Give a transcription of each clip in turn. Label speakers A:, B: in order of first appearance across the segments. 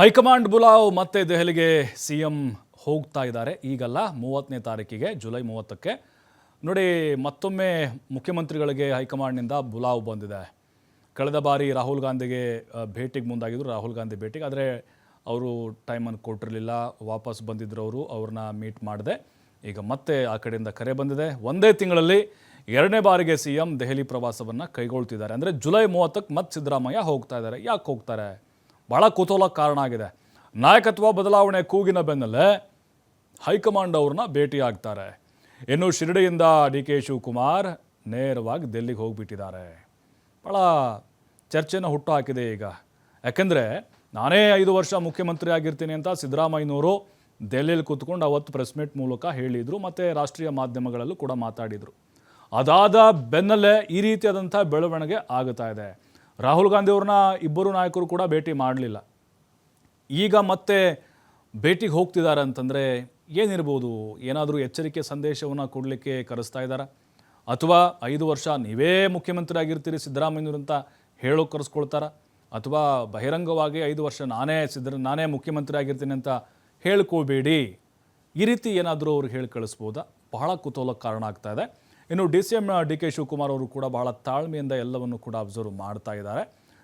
A: High command ಬುಲಾವ್ ಮತ್ತೆ ದೆಹಲಿಗೆ C M ಹೋಗ್ತಾ ಇದ್ದಾರೆ. ಈಗಲ್ಲ ಮೂವತ್ತನೇ ತಾರೀಕಿಗೆ, ಜುಲೈ ಮೂವತ್ತಕ್ಕೆ. ನೋಡಿ, ಮತ್ತೊಮ್ಮೆ ಮುಖ್ಯಮಂತ್ರಿಗಳಿಗೆ ಹೈಕಮಾಂಡ್ನಿಂದ ಬುಲಾವ್ ಬಂದಿದೆ. ಕಳೆದ ಬಾರಿ ರಾಹುಲ್ ಗಾಂಧಿಗೆ ಭೇಟಿಗೆ ಮುಂದಾಗಿದ್ರು, ರಾಹುಲ್ ಗಾಂಧಿ ಭೇಟಿಗೆ. ಆದರೆ ಅವರು ಟೈಮನ್ನು ಕೊಟ್ಟಿರಲಿಲ್ಲ, ವಾಪಸ್ ಬಂದಿದ್ದರು ಅವರು, ಅವ್ರನ್ನ ಮೀಟ್ ಮಾಡಿದೆ. ಈಗ ಮತ್ತೆ ಆ ಕಡೆಯಿಂದ ಕರೆ ಬಂದಿದೆ. ಒಂದೇ ತಿಂಗಳಲ್ಲಿ ಎರಡನೇ ಬಾರಿಗೆ ಸಿ ಎಂ ದೆಹಲಿ ಪ್ರವಾಸವನ್ನು ಕೈಗೊಳ್ತಿದ್ದಾರೆ. ಅಂದರೆ ಜುಲೈ ಮೂವತ್ತಕ್ಕೆ ಮತ್ತೆ ಸಿದ್ದರಾಮಯ್ಯ ಹೋಗ್ತಾ ಇದ್ದಾರೆ. ಯಾಕೆ ಹೋಗ್ತಾರೆ? ಭಾಳ ಕುತೂಹಲಕ್ಕೆ ಕಾರಣ ಆಗಿದೆ. ನಾಯಕತ್ವ ಬದಲಾವಣೆ ಕೂಗಿನ ಬೆನ್ನಲ್ಲೇ ಹೈಕಮಾಂಡ್ ಅವ್ರನ್ನ ಭೇಟಿ ಆಗ್ತಾರೆ ಇನ್ನು ಶಿರಡಿಯಿಂದ ಡಿ ಕೆ ಶಿವಕುಮಾರ್ ನೇರವಾಗಿ ದೆಲ್ಲಿಗೆ ಹೋಗಿಬಿಟ್ಟಿದ್ದಾರೆ. ಭಾಳ ಚರ್ಚೆನ ಹುಟ್ಟು ಹಾಕಿದೆ ಈಗ. ಯಾಕೆಂದರೆ ನಾನೇ ಐದು ವರ್ಷ ಮುಖ್ಯಮಂತ್ರಿ ಆಗಿರ್ತೀನಿ ಅಂತ ಸಿದ್ದರಾಮಯ್ಯನವರು ಡೆಲ್ಲಿಯಲ್ಲಿ ಕೂತ್ಕೊಂಡು ಅವತ್ತು ಪ್ರೆಸ್ ಮೀಟ್ ಮೂಲಕ ಹೇಳಿದರು, ಮತ್ತು ರಾಷ್ಟ್ರೀಯ ಮಾಧ್ಯಮಗಳಲ್ಲೂ ಕೂಡ ಮಾತಾಡಿದರು. ಅದಾದ ಬೆನ್ನಲ್ಲೇ ಈ ರೀತಿಯಾದಂಥ ಬೆಳವಣಿಗೆ ಆಗುತ್ತಾ ಇದೆ. ರಾಹುಲ್ ಗಾಂಧಿ ಅವ್ರನ್ನ ಇಬ್ಬರು ನಾಯಕರು ಕೂಡ ಭೇಟಿ ಮಾಡಲಿಲ್ಲ. ಈಗ ಮತ್ತೆ ಭೇಟಿಗೆ ಹೋಗ್ತಿದ್ದಾರೆ ಅಂತಂದರೆ ಏನಿರ್ಬೋದು? ಏನಾದರೂ ಎಚ್ಚರಿಕೆ ಸಂದೇಶವನ್ನು ಕೊಡಲಿಕ್ಕೆ ಕರೆಸ್ತಾ ಇದ್ದಾರಾ? ಅಥವಾ ಐದು ವರ್ಷ ನೀವೇ ಮುಖ್ಯಮಂತ್ರಿ ಆಗಿರ್ತೀರಿ ಸಿದ್ದರಾಮಯ್ಯವ್ರು ಅಂತ ಹೇಳೋಕೆ ಕರೆಸ್ಕೊಳ್ತಾರಾ? ಅಥವಾ ಬಹಿರಂಗವಾಗಿ ಐದು ವರ್ಷ ನಾನೇ ಸಿದ್ದರ ನಾನೇ ಮುಖ್ಯಮಂತ್ರಿ ಆಗಿರ್ತೀನಿ ಅಂತ ಹೇಳ್ಕೋಬೇಡಿ. ಈ ರೀತಿ ಏನಾದರೂ ಅವ್ರು ಹೇಳಿ ಕಳಿಸ್ಬೋದಾ? ಬಹಳ ಕುತೂಹಲಕ್ಕೆ ಕಾರಣ ಆಗ್ತಾ ಇದೆ. ಇನ್ನು D C M, D K Shivakumar ಅವರು ಕೂಡ ಬಹಳ ತಾಳ್ಮೆಯಿಂದ ಎಲ್ಲವನ್ನು ಕೂಡ ಅಬ್ಸರ್ವ್ ಮಾಡ್ತಾ ಇದ್ದಾರೆ.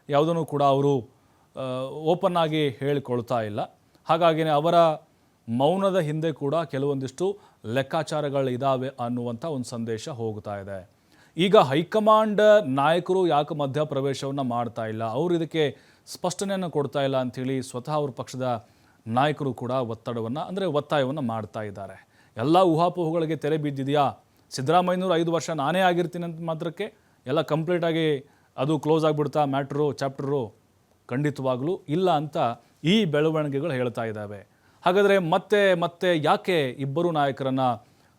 A: ಯಾವುದನ್ನು ಕೂಡ ಅವರು ಓಪನ್ ಆಗಿ ಹೇಳಿಕೊಳ್ತಾ ಇಲ್ಲ. ಹಾಗಾಗಿನೇ ಅವರ ಮೌನದ ಹಿಂದೆ ಕೂಡ ಕೆಲವೊಂದಿಷ್ಟು ಲೆಕ್ಕಾಚಾರಗಳು ಇದ್ದಾವೆ ಅನ್ನುವಂಥ ಒಂದು ಸಂದೇಶ ಹೋಗ್ತಾ ಇದೆ. ಈಗ ಹೈಕಮಾಂಡ್ ನಾಯಕರು ಯಾಕೆ ಮಧ್ಯ ಪ್ರವೇಶವನ್ನು ಮಾಡ್ತಾ ಇಲ್ಲ? ಅವರು ಇದಕ್ಕೆ ಸ್ಪಷ್ಟನೆಯನ್ನು ಕೊಡ್ತಾ ಇಲ್ಲ ಅಂಥೇಳಿ ಸ್ವತಃ ಅವ್ರ ಪಕ್ಷದ ನಾಯಕರು ಕೂಡ ಒತ್ತಡವನ್ನು, ಅಂದರೆ ಒತ್ತಾಯವನ್ನು ಮಾಡ್ತಾ ಇದ್ದಾರೆ. ಎಲ್ಲ ಊಹಾಪೋಹಗಳಿಗೆ ತೆರೆ ಬಿದ್ದಿದೆಯಾ? ಸಿದ್ದರಾಮಯ್ಯನವರು ಐದು ವರ್ಷ ನಾನೇ ಆಗಿರ್ತೀನಿ ಅಂತ ಮಾತ್ರಕ್ಕೆ ಎಲ್ಲ ಕಂಪ್ಲೀಟಾಗಿ ಅದು ಕ್ಲೋಸ್ ಆಗಿಬಿಡ್ತಾ ಮ್ಯಾಟ್ರು ಚಾಪ್ಟರು ಖಂಡಿತವಾಗಲೂ ಇಲ್ಲ ಅಂತ ಈ ಬೆಳವಣಿಗೆಗಳು ಹೇಳ್ತಾ ಇದ್ದಾವೆ. ಹಾಗಾದರೆ ಮತ್ತೆ ಮತ್ತೆ ಯಾಕೆ ಇಬ್ಬರು ನಾಯಕರನ್ನು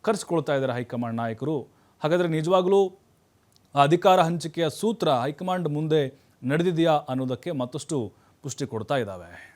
A: ಕರೆಸ್ಕೊಳ್ತಾ ಇದ್ದಾರೆ ಹೈಕಮಾಂಡ್ ನಾಯಕರು? ಹಾಗಾದರೆ ನಿಜವಾಗಲೂ ಅಧಿಕಾರ ಹಂಚಿಕೆಯ ಸೂತ್ರ ಹೈಕಮಾಂಡ್ ಮುಂದೆ ನಡೆದಿದೆಯಾ ಅನ್ನೋದಕ್ಕೆ ಮತ್ತಷ್ಟು ಪುಷ್ಟಿ ಕೊಡ್ತಾ ಇದ್ದಾವೆ.